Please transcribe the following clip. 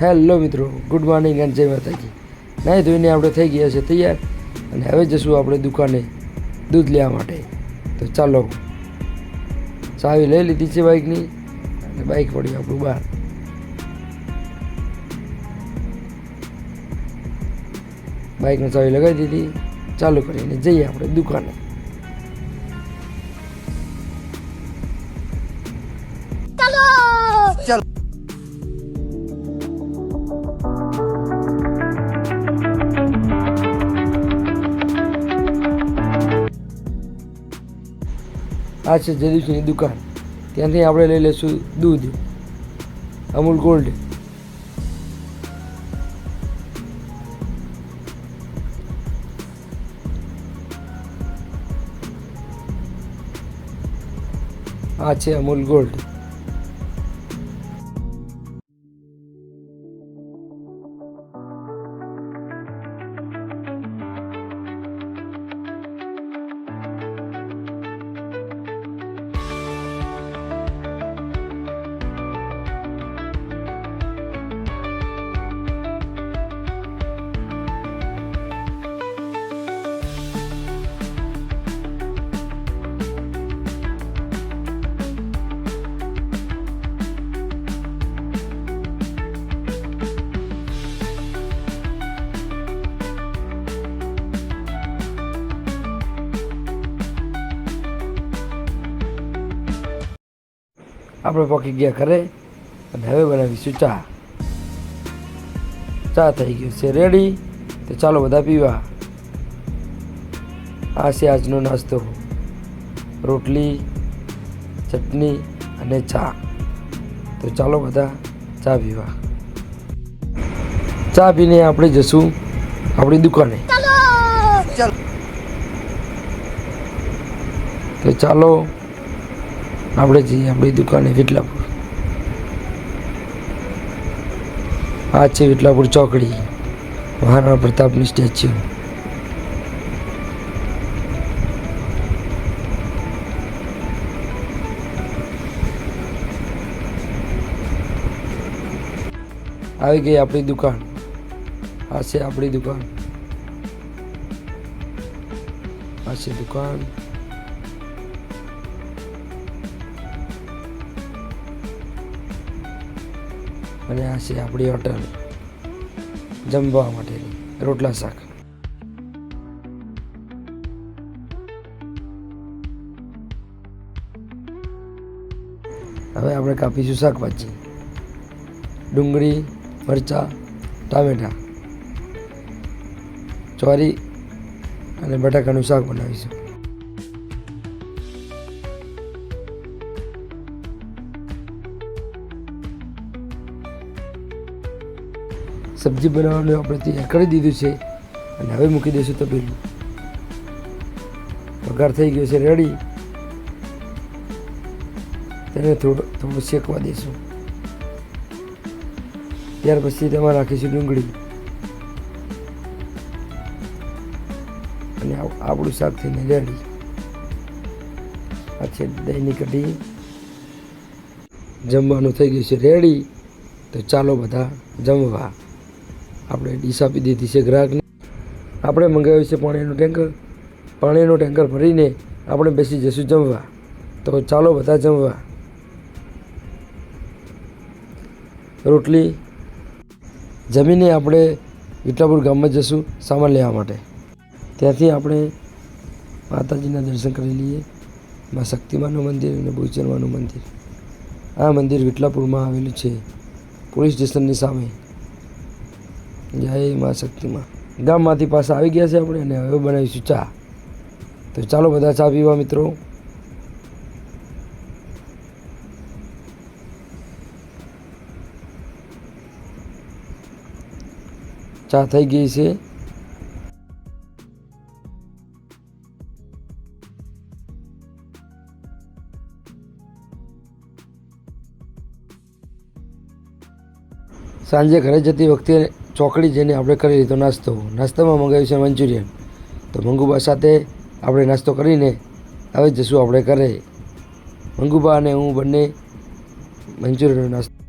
Hello મિત્રો, good morning and જય માતાજી. નાહી ધોઈને આપણે થઈ ગયા છે તૈયાર અને હવે જશું આપણે દુકાને દૂધ લેવા માટે. તો ચાલો, ચાવી લઈ લીધી છે બાઇકની અને બાઇક પડી આપણું બહાર. બાઇકની ચાવી લગાવી દીધી. ચાલુ કરીને જઈએ આપણે દુકાને. આ છે જદીશની દુકાન. ત્યાંથી આપણે લઈ લઈશું દૂધ, અમૂલ ગોલ્ડ. આ છે અમૂલ ગોલ્ડ. આપણે પકી ગયા ઘરે અને હવે બનાવીશું ચા. ચા થઈ ગયું છે રેડી તો ચાલો બધા પીવા. આ છે આજનો નાસ્તો. રોટલી ચટણી અને ચા. તો ચાલો બધા ચા પીવા. ચા પીને આપણે જશું આપણી દુકાને. તો ચાલો આપણે જઈએ આપણી દુકાને વિટલાપુર આ છે વિટલાપુર ચોકડી મહારાણા પ્રતાપની સ્ટેચ્યુ. આવી ગઈ આપણી દુકાન. આ છે આપણી દુકાન. આ છે દુકાન. અને આ છે આપણી હોટલ જમવા માટેની રોટલા શાક. હવે આપણે કાપીશું શાકભાજી. ડુંગળી, મરચાં, ટામેટાં. ચોરી અને બટાકાનું શાક બનાવીશું. સબ્જી બનાવવાનું આપણે તૈયાર કરી દીધું છે અને હવે મૂકી દઈશું તપેલું. વઘાર થઈ ગયો છે રેડી તેને થોડું થોડું શેકવા દઈશું. ત્યાર પછી તેમાં રાખીશું ડુંગળી. અને આપણું શાક થઈને રેડી આ છે દહીંની કઢી. જમવાનું થઈ ગયું છે રેડી તો ચાલો બધા જમવા. આપણે ડીશ આપી દીધી છે ગ્રાહકને. આપણે મંગાવ્યું છે પાણીનું ટેન્કર. પાણીનું ટેન્કર ભરીને આપણે બેસી જઈશું જમવા. તો ચાલો બધા જમવા. રોટલી જમીને આપણે વિટલાપુર ગામમાં જઈશું સામાન લેવા માટે. ત્યાંથી આપણે માતાજીના દર્શન કરી લઈએ. માં શક્તિમાનું મંદિર અને બહુચરમાનું મંદિર. આ મંદિર વિટલાપુરમાં આવેલું છે. પોલીસ સ્ટેશનની સામે. જય મા શક્તિમાં. ગામમાંથી પાછા આવી ગયા છે આપણે અને હવે બનાવીશું ચા. તો ચાલો બધા ચા પીવા મિત્રો. ચા થઈ ગઈ છે. સાંજે ઘરે જતી વખતે ચોકડી જઈને આપણે કરી લીધો નાસ્તો. નાસ્તામાં મંગાવ્યું છે મંચુરિયન. તો મંગુબા સાથે આપણે નાસ્તો કરીને હવે જશું આપણે ઘરે. મંગુબા અને હું બંને મંચુરિયનનો નાસ્તો